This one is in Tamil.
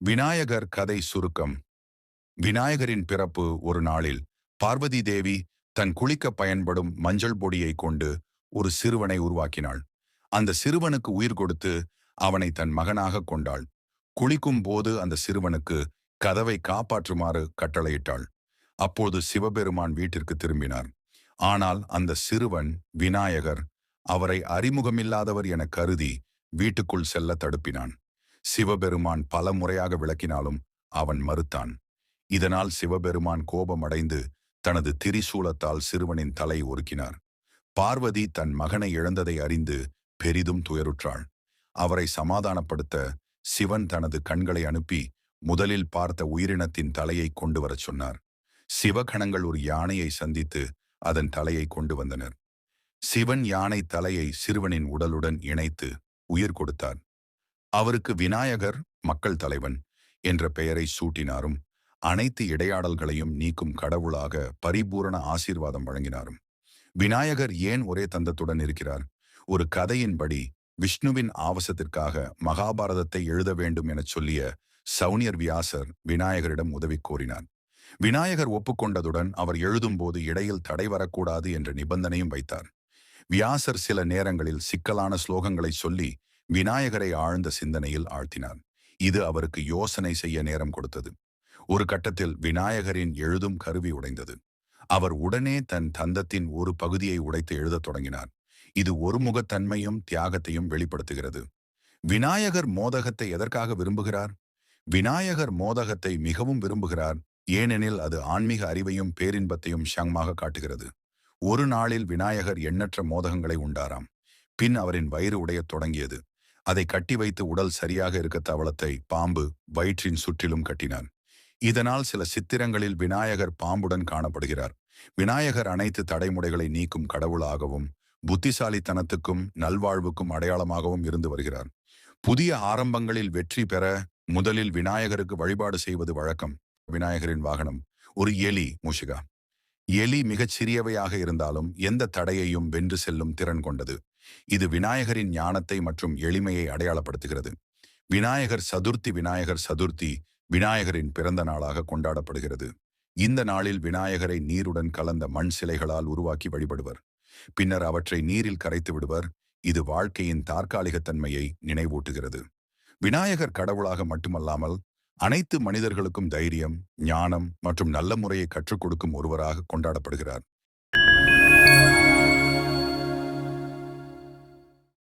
விநாயகர் கதை சுருக்கம். விநாயகரின் பிறப்பு ஒரு நாளில் பார்வதி தேவி தன் குளிக்க பயன்படும் மஞ்சள் பொடியை கொண்டு ஒரு சிறுவனை உருவாக்கினாள். அந்த சிறுவனுக்கு உயிர் கொடுத்து அவனை தன் மகனாக கொண்டாள். குளிக்கும் போது அந்த சிறுவனுக்கு கதவை காப்பாற்றுமாறு கட்டளையிட்டாள். அப்போது சிவபெருமான் வீட்டிற்கு திரும்பினார். ஆனால் அந்த சிறுவன் விநாயகர் அவரை அறிமுகமில்லாதவர் என கருதி வீட்டுக்குள் செல்ல தடுப்பினான். சிவபெருமான் பல முறையாக விளக்கினாலும் அவன் மறுத்தான். இதனால் சிவபெருமான் கோபமடைந்து தனது திரிசூலத்தால் சிறுவனின் தலை ஒருக்கினார். பார்வதி தன் மகனை இழந்ததை அறிந்து பெரிதும் துயருற்றாள். அவரை சமாதானப்படுத்த சிவன் தனது கண்களை அனுப்பி முதலில் பார்த்த உயிரினத்தின் தலையை கொண்டு வரச் சொன்னார். சிவகணங்கள் ஒரு யானையை சந்தித்து அதன் தலையை கொண்டு வந்தனர். சிவன் யானை தலையை சிறுவனின் உடலுடன் இணைத்து உயிர் கொடுத்தார். அவருக்கு விநாயகர் மக்கள் தலைவன் என்ற பெயரை சூட்டினாரும் அனைத்து இடையாடல்களையும் நீக்கும் கடவுளாக பரிபூரண ஆசீர்வாதம் வழங்கினாரும். விநாயகர் ஏன் ஒரே தந்தத்துடன் இருக்கிறார்? ஒரு கதையின்படி விஷ்ணுவின் ஆவசத்திற்காக மகாபாரதத்தை எழுத வேண்டும் எனச் சொல்லிய சௌனியர் வியாசர் விநாயகரிடம் உதவி கோரினார். விநாயகர் ஒப்புக்கொண்டதுடன் அவர் எழுதும்போது இடையில் தடை வரக்கூடாது என்ற நிபந்தனையும் வைத்தார். வியாசர் சில நேரங்களில் சிக்கலான ஸ்லோகங்களை சொல்லி விநாயகரை ஆழ்ந்த சிந்தனையில் ஆழ்த்தினார் இது அவருக்கு யோசனை செய்ய நேரம் கொடுத்தது. ஒரு கட்டத்தில் விநாயகரின் எழுதும் கருவி உடைந்தது. அவர் உடனே தன் தந்தத்தின் ஒரு பகுதியை உடைத்து எழுதத் தொடங்கினார். இது ஒருமுகத்தன்மையும் தியாகத்தையும் வெளிப்படுத்துகிறது. விநாயகர் மோதகத்தை எதற்காக விரும்புகிறார்? விநாயகர் மோதகத்தை மிகவும் விரும்புகிறார் ஏனெனில் அது ஆன்மீக அறிவையும் பேரின்பத்தையும் ஷங்மாக காட்டுகிறது. ஒரு நாளில் விநாயகர் எண்ணற்ற மோதகங்களை உண்டாராம். பின் அவரின் வயிறு உடையத் தொடங்கியது. அதை கட்டி வைத்து உடல் சரியாக இருக்க தவளத்தை பாம்பு வயிற்றின் சுற்றிலும் கட்டினான். இதனால் சில சித்திரங்களில் விநாயகர் பாம்புடன் காணப்படுகிறார். விநாயகர் அனைத்து தடைமுறைகளை நீக்கும் கடவுளாகவும் புத்திசாலித்தனத்துக்கும் நல்வாழ்வுக்கும் அடையாளமாகவும் இருந்து வருகிறார். புதிய ஆரம்பங்களில் வெற்றி பெற முதலில் விநாயகருக்கு வழிபாடு செய்வது வழக்கம். விநாயகரின் வாகனம் ஒரு எலி மூஷிகா. எலி மிகச் சிறியவையாக இருந்தாலும் எந்த தடையையும் வென்று செல்லும் திறன் கொண்டது. இது விநாயகரின் ஞானத்தை மற்றும் எளிமையை அடையாளப்படுத்துகிறது. விநாயகர் சதுர்த்தி விநாயகர் சதுர்த்தி விநாயகரின் பிறந்த நாளாக கொண்டாடப்படுகிறது. இந்த நாளில் விநாயகரை நீருடன் கலந்த மண் சிலைகளால் உருவாக்கி வழிபடுவர். பின்னர் அவற்றை நீரில் கரைத்து விடுவர். இது வாழ்க்கையின் தன்மையை நினைவூட்டுகிறது. விநாயகர் கடவுளாக மட்டுமல்லாமல் அனைத்து மனிதர்களுக்கும் தைரியம் ஞானம் மற்றும் நல்ல முறையை கற்றுக் கொடுக்கும் ஒருவராக கொண்டாடப்படுகிறார்.